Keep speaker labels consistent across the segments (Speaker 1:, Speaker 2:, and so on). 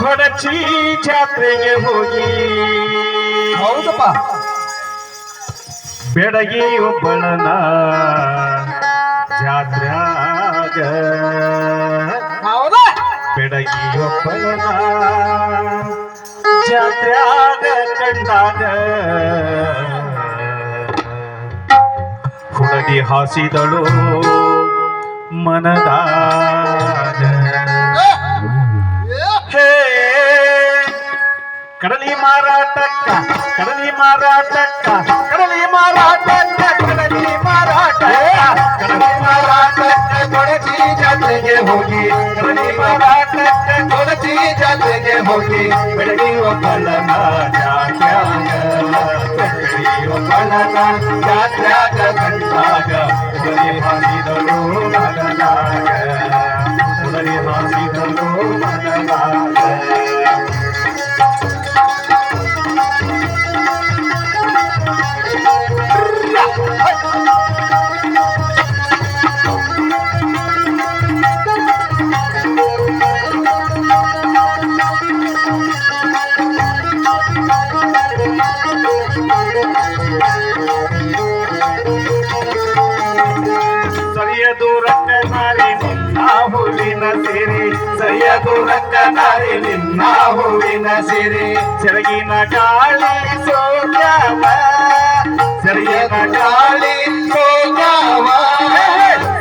Speaker 1: ಕೊಡಚಿ ಜಾತ್ರೆಗೆ ಹೋಗಿ.
Speaker 2: ಹೌದಪ್ಪ.
Speaker 1: ಬೆಡಗಿ ಒಬ್ಬಳನ ಜಾತ್ರಾಗ
Speaker 2: ಹೌದ?
Speaker 1: ಬೆಡಗಿ ಒಬ್ಬಳನ ಜಾತ್ರಾಗ ಕಂಡಾಗ. ಹುಡುಗಿ ಹಾಸಿದಳು. ಮನದಾಗ ಹೇ ಕಡಲಿ ಮಾರಾಟಕ್ಕ ಕಡಲಿ ಮಾರಾಟಕ್ಕ ಕಡಲಿ ಮಾರಾಟಕ್ಕ ಕಡಲಿ ಮಾರಾಟಕ್ಕ ಕಡಲಿ ಮಾರಾಟಕ್ಕ ಕೊಡಚಿ ಜಾತ್ರೆಗೆ ಹೋಗಿ ಕಡಲಿ ಮಾರಾಟಕ್ಕ ಕೊಡಚಿ ಜಾತ್ರೆಗೆ ಹೋಗಿ ಬೆಳಗಿ ಒಬ್ಬಳನ ಜಾತ್ಯಾಗ ಬೆಳಗಿ ಒಬ್ಬಳನ ಜಾತ್ಯಾಗ ಕಂಡಾಗ ಹೂವಿನ ಸಿರಿ, ಸರಿಯದು ರಂಗನಾರಿ ನಿನ್ನ ಹೂವಿನ ಸಿರಿ. ಸೆರಗಿನ ಗಾಳಿ ಸೋಗ್ಯಾವ ಸರಿಯದ ಗಾಳಿ ಸೋಗ್ಯಾವ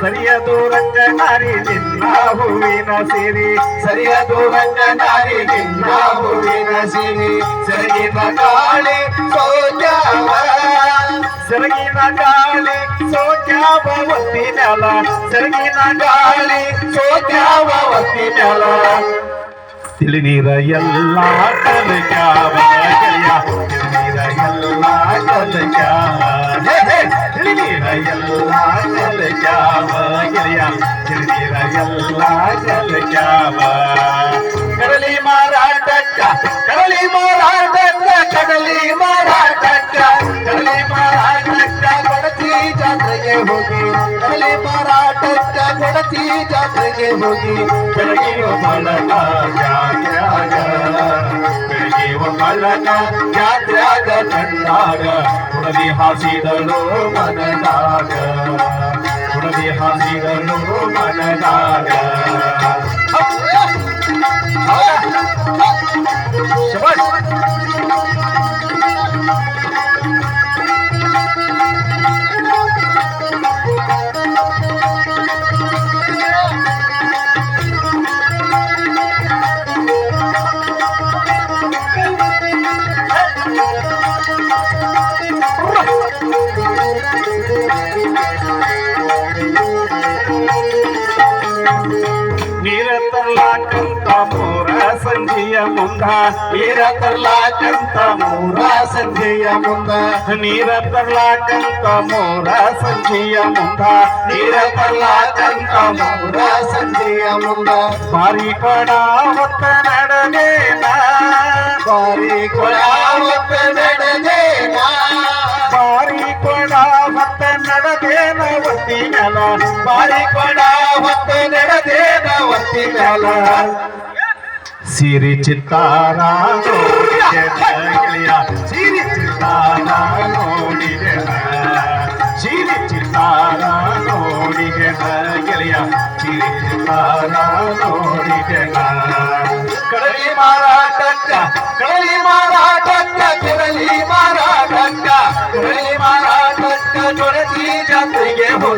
Speaker 1: ಸರಿಯದು ರಂಗನಾರಿ ನಿನ್ನ ಹೂವಿನ ಸಿರಿ. ಸರಿಯದು ರಂಗನಾರಿ ನಿನ್ನ ಹೂವಿನ ಸಿರಿ. ಸೆರಗಿನ ಗಾಳಿ ಸೋಗ್ಯಾವ ಸೆರಗಿನ ಗಾಳಿ ಸೋಕ್ಯಾವ ಒತ್ತಿ ನೆಲ ಸೆರಗಿನ ಗಾಳಿ ಸೋಕ್ಯಾವ ಒತ್ತಿ ನೆಲ ತಿಳಿ ನೀರ ಎಲ್ಲ ಕಲಕ್ಯಾವ ಗೆಳೆಯ ತಿಳಿ ನೀರ ಎಲ್ಲ ಕಲಕ್ಯಾವ ಹೇ, ಹೇ, ತಿಳಿ ನೀರ ಎಲ್ಲ ಕಲಕ್ಯಾವ ಗೆಳೆಯ ತಿಳಿ ನೀರ ಎಲ್ಲ ಕಲಕ್ಯಾವ भले मराठच्या गडची जात्रे होगी भले मराठच्या गडची जात्रे होगी गडदेव मलका जात्रा गडदेव मलका जात्रा ग थंडाग पुढे हासिदलो मनदाग पुढे हासिदलो मनदाग Thank you. ತರ್ಲಾಕಂತ ಮೂರ ಸಂಜೆಯ ಮುಂದ ನೀರ ತರ್ಲಾಕಂತ ಮೂರ ಸಂಜೆಯ ಮುಂದ ನೀರ ತರ್ಲಾಕಂತ ಮೂರ ಸಂಜೆಯ ಮುಂದ ನೀರ ತರ್ಲಾಕಂತ ಮೂರ ಸಂಜೆಯ ಮುಂದ ಬಾರಿ ಕೊಡ ಹೊತ್ತ ನಡೆದೇನ ಬಾರಿ ಕೊಡ ಹೊತ್ತ ನಡೆದೇನ ಬಾರಿ ಕೊಡ ಹೊತ್ತ ನಡೆದೇನ ಒತ್ತಿ ನೆಲ ಬಾರಿ ಕೊಡ ಹೊತ್ತ ನಡೆದೇನ ಒತ್ತಿ ನೆಲ ಸಿರಿ ಚಿತ್ತಾರ ನೋಡಿದೆ ಗೆಳೆಯ ಸಿರಿ ಚಿತ್ತಾರ ನೋಡಿದೆ ಸಿರಿ ಚಿತ್ತಾರ ನೋಡಿದೆ ಗೆಳೆಯ ಸಿರಿ ಚಿತ್ತಾರ ನೋಡಿದೆ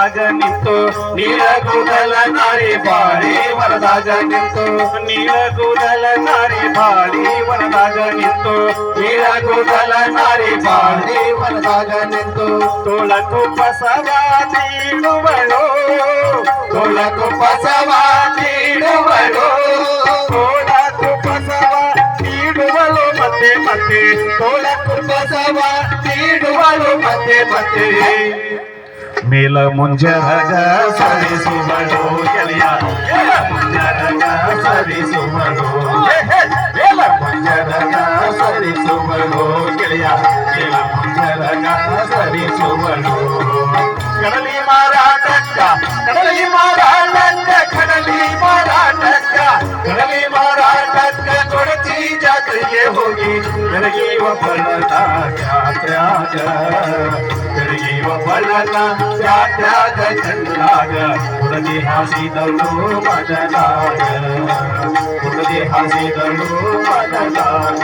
Speaker 1: ವನದಾಗ ನಿಂತು ನೀಲಗುದಲ ನಾರಿ ಬಾಳಿ ವನದಾಗ ನಿಂತು ನೀಲಗುದಲ ನಾರಿ ಬಾಳಿ ವನದಾಗ ನಿಂತು ನೀಲಗುದಲ ನಾರಿ ಬಾಳಿ
Speaker 2: ವನದಾಗ ನಿಂತು
Speaker 1: ತೋಳಕು ಬಸವ ನೀಡುವಳು
Speaker 2: ತೊಳಕು ಬಸವ ನೀಡುವಳು
Speaker 1: ತೋಳಕು ಬಸವ ನೀಡುವಳು ಮತ್ತೆ ಮತ್ತೆ
Speaker 2: ತೊಳಕು ಬಸವ ನೀಡುವಳು ಮತ್ತೆ ಮತ್ತೆ
Speaker 1: मेल मुंज रगा सरे सुमरो चलिया मेल मुंज रगा सरे सुमरो मेल मुंज रगा सरे सुमरो चलिया मेल मुंज रगा सरे सुमरो कड़ली मारा टक्का कड़ली मारा टक्का कड़ली मारा टक्का कड़ली मारा टक्का थोड़ी जाकर ये होगी कड़ली वो फलता क्या क्या बाळाला जात्या गजनलाग पुरगे हासी दळू मदलाग पुरगे हासी दळू मदलाग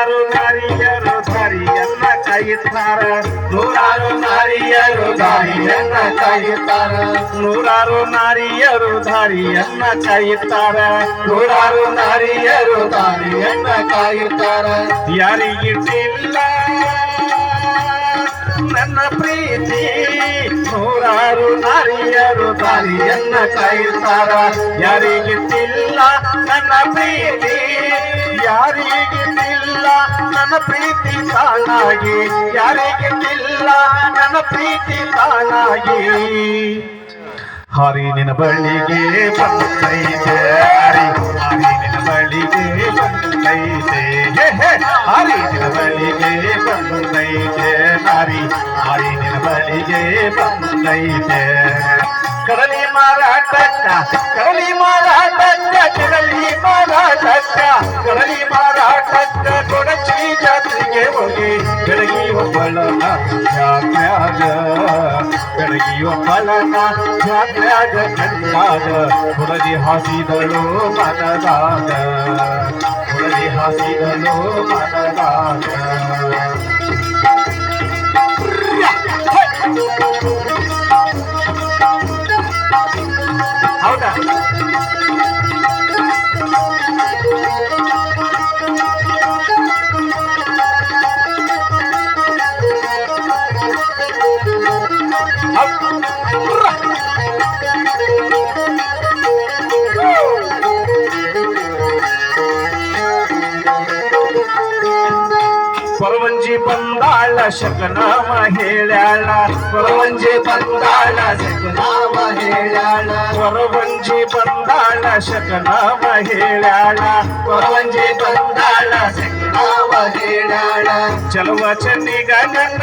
Speaker 1: ನೂರಾರು ನಾರಿಯರು ದಾರಿಯನ್ನ ಕಾಯುತ್ತಾರ. ನೂರಾರು ನಾರಿಯರು ದಾರಿಯನ್ನ
Speaker 2: ಕಾಯುತ್ತಾರ.
Speaker 1: ನೂರಾರು ನಾರಿಯರು ದಾರಿಯನ್ನ ಕಾಯುತ್ತಾರ.
Speaker 2: ನೂರಾರು ನಾರಿಯರು ದಾರಿಯನ್ನ ಕಾಯುತ್ತಾರ.
Speaker 1: ಯಾರಿಗಿಟ್ಟಿಲ್ಲ ನನ್ನ ಪ್ರೀತಿ. ನೂರಾರು ನಾರಿಯರು ದಾರಿಯನ್ನ ಕಾಯುತ್ತಾರ. ಯಾರಿಗಿಟ್ಟಿಲ್ಲ ನನ್ನ ಪ್ರೀತಿ. ಯಾರಿಗಿಟ್ಟಿಲ್ಲ ನನ್ನ ಪ್ರೀತಿ ತಾನಾಗಿ? ಇಲ್ಲ ನನ್ನ ಪ್ರೀತಿ ತಾನಾಗಿ? ಹರಿ ನಿನ್ನ ಬಳಿಗೆ ಬಂದೈತೆ ಹರಿ ಹರಿ ನಿನ್ನ ಬಳಿಗೆ ಬಂದೈತೆ. ಹರಿ ನಿನ್ನ ಬಳಿಗೆ ಬಂದೈತೆ ಹರಿ ಹರಿ ನಿನ್ನ ಬಳಿಗೆ ಬಂದೈತೆ ಕಡಲಿ ಮಾರಾಟಕ್ಕ ಕಡಲಿ ಮಾರಾಟಕ್ಕ, ಕಡಲಿ ಕಡಲಿ महाराष्ट्रात कोणाची जाती घेवगे गडगी वपलना जाग्याग गडगी वपलना जाग्याग कंदाग पुरजी हासिदलो मनदाग पुरजी हासिदलो मनदाग Thank you. परवंजी बंदाळला शकनाम
Speaker 2: हेळ्याला. परवंजी बंदाळला शकनाम
Speaker 1: हेळ्याला. परवंजी बंदाळला शकनाम
Speaker 2: हेळ्याला. परवंजी बंदाळला ನಾಮ ಹೇಳ್ಯಾಳ
Speaker 1: ಚಲುವ ಚೆನ್ನಿಗ ನನ್ನ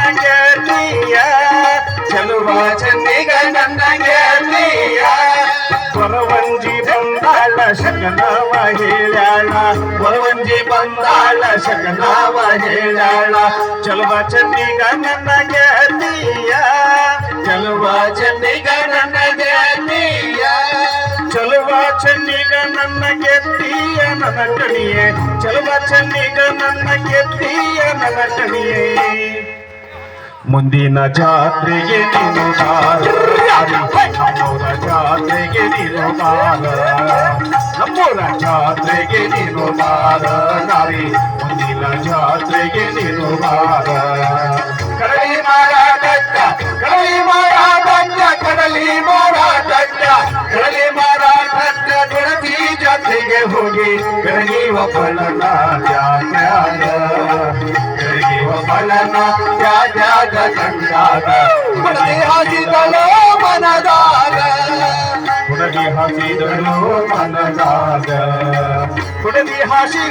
Speaker 1: ಚಲುವ
Speaker 2: ಚೆನ್ನಿಗ ನನ್ನ ಗೆಳೆಯ
Speaker 1: ಬಂದಾಳ ಶಕನಾಮ ಹೇಳಾಳ.
Speaker 2: ಕೊರವಂಜಿ ಬಂದಾಳ
Speaker 1: ಶಕನಾಮ ಹೇಳಾಳ. ಚಲುವ ಚೆನ್ನಿಗ ನನ್ನ
Speaker 2: ಚೆಲುವ ಚೆನ್ನಿಗ ನನ್ನ
Speaker 1: ಚಲುವ ಚೆನ್ನಿಗ ನನ್ನ ಗೆದ್ದಿಯ ನನ್ನ ಕಣಿಯೇ ಚಲುವ ಚೆನ್ನಿಗ ನನ್ನ ಗೆದ್ದಿಯ ನನ್ನ ಕಣಿಯೇ ಮುಂದಿನ ಜಾತ್ರೆಗೆ ನೀನು ನಮ್ಮೂರ ಜಾತ್ರೆಗೆ ನೀನು ಬಾರ ನಮ್ಮೂರ ಜಾತ್ರೆಗೆ ನೀನು ಬಾರ ನಾರಿ, ಮುಂದಿನ ಜಾತ್ರೆಗೆ ನೀನು ಬಾರ ಕಡಲಿ ಮಾರಾಟಕ್ಕ फलना त्या दैव फलना
Speaker 2: त्या त्याग संसार
Speaker 1: हसी दलो मनदाग कुणी हसी